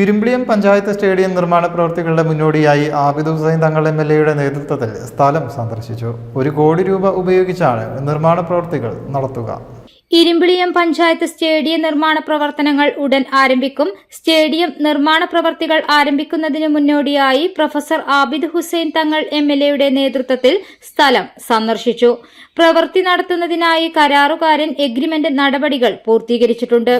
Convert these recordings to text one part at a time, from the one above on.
Irimbiliyam panchayat stadium നിർമ്മാണ പ്രവൃത്തികളുടെ മുന്നോടിയായി ആബിദ് ഹുസൈൻ തങ്ങൾ എം എൽ എയുടെ നേതൃത്വത്തിൽ സ്ഥലം സന്ദർശിച്ചു. ഒരു കോടി രൂപ ഉപയോഗിച്ചാണ് നിർമ്മാണ പ്രവൃത്തികൾ നടത്തുക. ഇരുമ്പിളിയം പഞ്ചായത്ത് സ്റ്റേഡിയം നിർമ്മാണ പ്രവർത്തനങ്ങൾ ഉടൻ ആരംഭിക്കും. സ്റ്റേഡിയം നിർമ്മാണ പ്രവർത്തികൾ ആരംഭിക്കുന്നതിന് മുന്നോടിയായി professor Abid Hussain Thangal M L എയുടെ നേതൃത്വത്തിൽ സ്ഥലം സന്ദർശിച്ചു. പ്രവൃത്തി നടത്തുന്നതിനായി കരാറുകാരൻ എഗ്രിമെന്റ് നടപടികൾ പൂർത്തീകരിച്ചിട്ടുണ്ട്.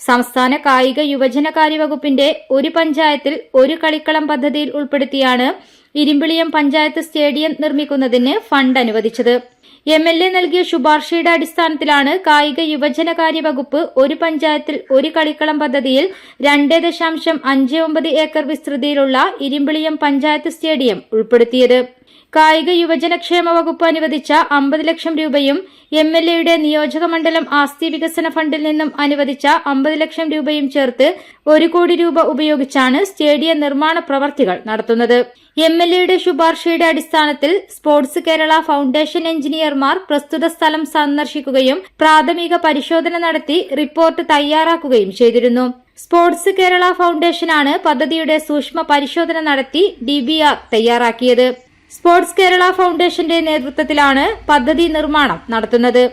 സംസ്ഥാന കായിക യുവജനകാര്യ വകുപ്പിന്റെ ഒരു പഞ്ചായത്തിൽ ഒരു കളിക്കളം പദ്ധതിയിൽ ഉൾപ്പെടുത്തിയാണ് ഇരിമ്പിളിയം പഞ്ചായത്ത് സ്റ്റേഡിയം നിർമ്മിക്കുന്നതിന് ഫണ്ട് അനുവദിച്ചത്. എം എൽ എ നൽകിയ ശുപാർശയുടെ അടിസ്ഥാനത്തിലാണ് കായിക യുവജനകാര്യ വകുപ്പ് ഒരു പഞ്ചായത്തിൽ ഒരു കളിക്കളം പദ്ധതിയിൽ രണ്ട് ദശാംശം അഞ്ച് ഒമ്പത് ഏക്കർ വിസ്തൃതിയിലുള്ള ഇരിമ്പിളിയം പഞ്ചായത്ത് സ്റ്റേഡിയം ഉൾപ്പെടുത്തിയത്. കായിക യുവജനക്ഷേമ വകുപ്പ് അനുവദിച്ച അമ്പത് ലക്ഷം രൂപയും എം എൽ എയുടെ നിയോജക മണ്ഡലം ആസ്തി വികസന ഫണ്ടിൽ നിന്നും അനുവദിച്ച അമ്പത് ലക്ഷം രൂപയും ചേർത്ത് ഒരു കോടി രൂപ ഉപയോഗിച്ചാണ് സ്റ്റേഡിയം നിർമ്മാണ പ്രവർത്തികൾ നടത്തുന്നത്. എം എൽ എയുടെ ശുപാർശയുടെ അടിസ്ഥാനത്തിൽ സ്പോർട്സ് കേരള ഫൗണ്ടേഷൻ എഞ്ചിനീയർമാർ പ്രസ്തുത സ്ഥലം സന്ദർശിക്കുകയും പ്രാഥമിക പരിശോധന നടത്തി റിപ്പോർട്ട് തയ്യാറാക്കുകയും ചെയ്തിരുന്നു. സ്പോർട്സ് കേരള ഫൗണ്ടേഷനാണ് പദ്ധതിയുടെ സൂക്ഷ്മ പരിശോധന നടത്തി ഡിബിആർ തയ്യാറാക്കിയത്. സ്പോർട്സ് കേരള ഫൗണ്ടേഷന്റെ നേതൃത്വത്തിലാണ് പദ്ധതി നിർമ്മാണം നടത്തുന്നത്.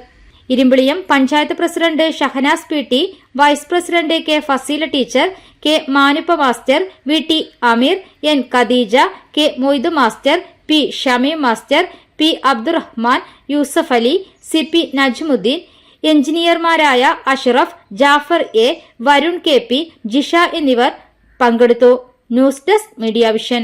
Irimbiliyam panchayat president Shahanas P T vice president K Faseela teacher K Manuppa master V T Ameer N Khadeeja K Moidu master P Shameem master P Abdurahman Yusuf Ali C P Najmuddeen എഞ്ചിനീയർമാരായ Ashraf Jafar A Varun K P Jisha എന്നിവർ പങ്കെടുത്തു. News desk media vision.